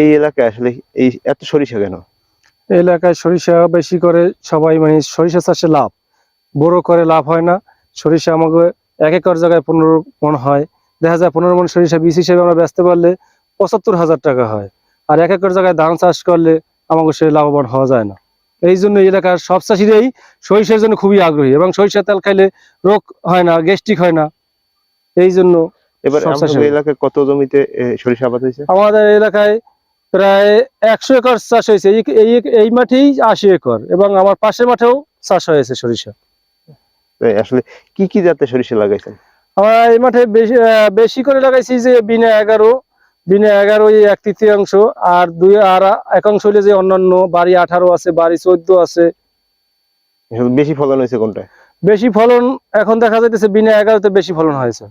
এই এলাকায় আসলে এই এত সরিষা কেন? এই এলাকায় সরিষা বেশি করে সবাই মানে সরিষা চাষে লাভ। বড় করে লাভ হয় না। সরিষা আমাকে এক একর জায়গায় পনেরো মন হয়। দেখা যায় পনেরো মন সরিষা বীজ হিসেবে আমরা বেচতে পারলে পঁচাত্তর হাজার টাকা হয়। আর এক একর জায়গায় ধান চাষ করলে আমাকে সে লাভবান হওয়া যায় না। এই জন্য এই এলাকার সব চাষিরাই সরিষার জন্য খুবই আগ্রহী এবং সরিষা তেল খাইলে রোগ হয় না, গ্যাস্ট্রিক হয় না। এই জন্য এবার আমাদের এলাকায় কত জমিতে সরিষা আবাদ হয়েছে? আমাদের এলাকায় প্রায় একশো একর চাষ হয়েছে। এই মাঠেই আশি একর এবং আমার পাশের মাঠেও চাষ হয়েছে সরিষা। আসলে কি কি জাতের সরিষা লাগাইছেন? আমরা এই মাঠে বেশি বেশি করে লাগাইছি যে বিনা এগারো বিনা এগারো এই এক তৃতীয়াংশ আর দুই আর একাংশ হইলে যে অন্যান্য বাড়ি আঠারো আছে বাড়ি চোদ্দ আছে। বেশি ফলন হয়েছে কোনটায়? বেশি ফলন এখন দেখা যাইতেছে বিনা এগারোতে বেশি ফলন হয়েছে।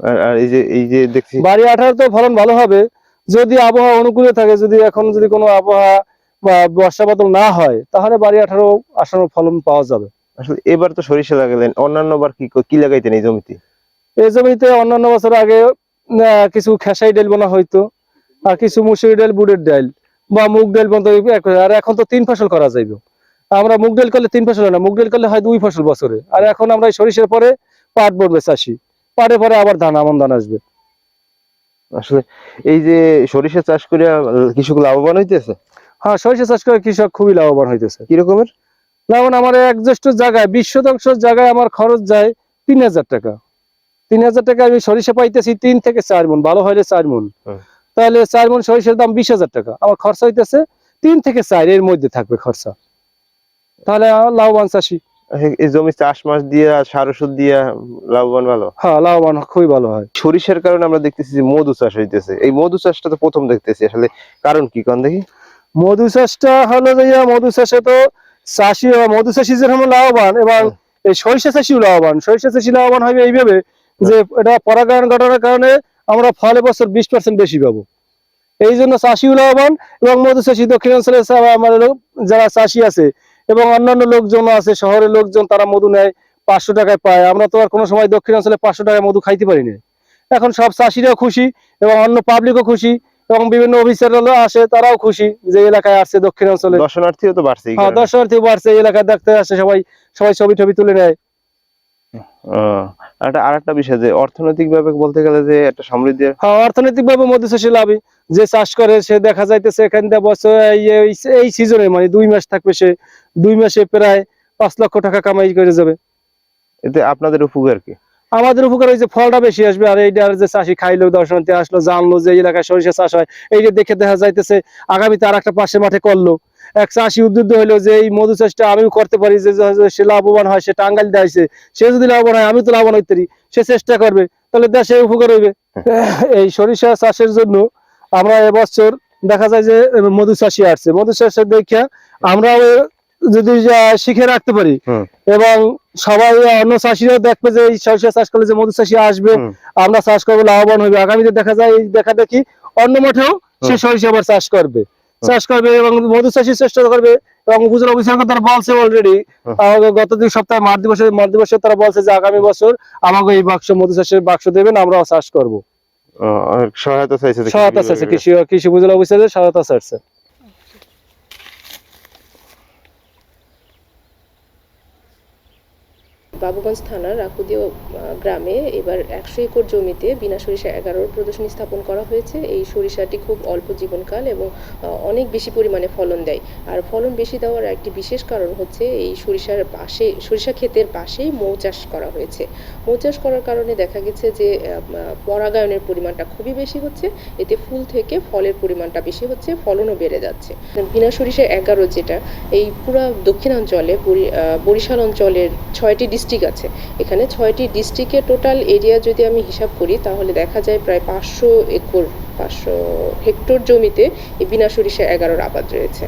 আর আর এই যে এই যে দেখছি বাড়ি আঠারোতে ফলন ভালো হবে। যদি আবহাওয়া অনুকূলে থাকে যদি এখন যদি কোনো আবহাওয়া বা বর্ষা বাদল না হয় তাহলে বাড়ি আঠারো আসানো ফলন পাওয়া যাবে। আসলে এবার তো সরিষা লাগালেন। অন্যান্য বার কি কি লাগাইতেন এই জমিতে? এই জমিতে অন্যান্য বছর আগে কিছু খেসাই ডাল বোনা হইতো আর কিছু মুসুরি ডাল বুটের ডাল বা মুগ ডাল বন্ধ আর এখন তো তিন ফসল করা যাইবে। আমরা মুগ ডাল করলে তিন ফসল হয় না মুগ ডাল করলে হয় দুই ফসল বছরে। আর এখন আমরা সরিষার পরে পাট বলবে চাষি। পাটে পরে আবার ধান আমন ধান আসবে। আসলে এই যে সরিষা চাষ করে কৃষক লাভবান হইতেছে? হ্যাঁ সরিষা চাষ করে কৃষক খুবই লাভবান হইতেছে। কি রকমের? যেমন আমার এক জ্যেষ্ঠ জায়গায় বিশ শতাংশ জায়গায় আমার খরচ যায় তিন হাজার টাকা। তিন হাজার টাকা আমি সরিষা পাইতেছি তিন থেকে চার মন ভালো হইলে চার মন। তাহলে চার মন সরিষার দাম বিশ হাজার টাকা। আমার খরচা হইতেছে তিন থেকে চার এর মধ্যে থাকবে খরচা। তাহলে আমার লাভবান চাষি। এই জমি চাষ মাস দিয়ে সার ওষুধ দিয়ে লাভবান ভালো? হ্যাঁ লাভবান খুবই ভালো হয়। সরিষার কারণে আমরা দেখতেছি যে মধু চাষ হইতেছে। এই মধু চাষটা তো প্রথম দেখতেছি। আসলে কারণ কি কোন দেখি? মধু চাষটা হলো যে মধু চাষে তো চাষি মধু চাষি যেরকম লাভবান এবং এই সরিষা চাষিও লাভবান। সরিষা চাষি লাভবান হবে এইভাবে যে এটা পরাগায়ন ঘটনার কারণে আমরা ফলে বছর বিশ পার্সেন্ট বেশি পাবো। এই জন্য চাষিও লাভবান এবং মধু চাষি দক্ষিণাঞ্চলে আমাদের যারা চাষি আছে এবং অন্যান্য লোকজন আছে শহরের লোকজন তারা মধু নেয় পাঁচশো টাকায় পায়। আমরা তো আর কোনো সময় দক্ষিণাঞ্চলে পাঁচশো টাকায় মধু খাইতে পারি না এখন সব চাষিরাও খুশি এবং অন্য পাবলিকও খুশি এবং বিভিন্ন অফিসাররা আসে তারাও খুশি যে এলাকায় আসছে দক্ষিণাঞ্চলে দর্শনার্থীও তো বাড়ছে হ্যাঁ দর্শনার্থীও বাড়ছে এই এলাকায় দেখতে আসে সবাই সবাই ছবি টবি তুলে নেয়। আরেকটা আরেকটা বিষয় যে অর্থনৈতিক ভাবে বলতে গেলে যে একটা সমৃদ্ধি হ্যাঁ অর্থনৈতিক ভাবে মধ্যে চাষি লাভই। যে চাষ করে সে দেখা যাইতেছে এখান থেকে বছর এই সিজনে মানে দুই মাস থাকবে সে দুই মাসে প্রায় পাঁচ লক্ষ টাকা কামাই করে যাবে। এতে আপনাদের উপকার কি? আমাদের উপকার যে ফলটা বেশি আসবে। আর এইটা যে চাষি খাইলো দর্শনার্থী আসলো জানলো যে এলাকায় সরিষা চাষ হয় এই যে দেখে দেখা যাইতেছে আগামীতে আর একটা পাশে মাঠে করল। এক চাষি উদ্বুদ্ধ হইল যে এই মধু চাষটা আমিও করতে পারি যে সে লাভবান হয় সে টাঙ্গাইল দিয়েছে সে যদি লাভবান হয় আমি তো লাভবান হইতে পারি সে চেষ্টা করবে তাহলে দেশে উপকার হইবে। এই সরিষা চাষের জন্য আমরা এবছর দেখা যায় যে মধু চাষি আসছে। মধু চাষের দেখা আমরাও যদি শিখে রাখতে পারি এবং সবাই অন্য চাষিরাও দেখবে যে এই সরিষা চাষ করলে যে মধু চাষি আসবে আমরা চাষ করব লাভবান হবে আগামীতে দেখা যায় দেখা দেখি অন্য মাঠেও সে সরিষা আবার চাষ করবে। চাষ করবে এবং মধু চাষি চেষ্টা করবে এবং উপজেলা অফিসারকে তারা বলছে অলরেডি গত দুই সপ্তাহে মার্চ দিবসে মার্চ দিবসে তারা বলছে যে আগামী বছর আমাকে এই বাক্স মধু চাষের বাক্স দেবেন আমরাও চাষ করব। সহায়তা চাইছে সহায়তা কৃষি চাইছে কৃষি কৃষি উপজেলা অফিসারের সহায়তা চাইছে। বাবুগঞ্জ থানার রাকুদিয়া গ্রামে এবার একশো একর জমিতে বিনা সরিষা এগারোর প্রদর্শনী স্থাপন করা হয়েছে। এই সরিষাটি খুব অল্প জীবনকাল এবং অনেক বেশি পরিমাণে ফলন দেয়। আর ফলন বেশি দেওয়ার একটি বিশেষ কারণ হচ্ছে এই সরিষার পাশে, সরিষা ক্ষেতের পাশেই মৌ চাষ করা হয়েছে। মৌ চাষ করার কারণে দেখা গেছে যে পরাগায়নের পরিমাণটা খুবই বেশি হচ্ছে। এতে ফুল থেকে ফলের পরিমাণটা বেশি হচ্ছে, ফলনও বেড়ে যাচ্ছে। বিনা সরিষা এগারো যেটা, এই পুরা দক্ষিণাঞ্চলে বরিশাল অঞ্চলের ছয়টি ডিস্ট্রিক্ট আছে। এখানে ছয়টি ডিস্ট্রিক্টের টোটাল এরিয়া যদি আমি হিসাব করি, তাহলে দেখা যায় প্রায় পাঁচশো একর, পাঁচশো হেক্টর জমিতে এই বিনা সরিষা এগারোর আবাদ রয়েছে।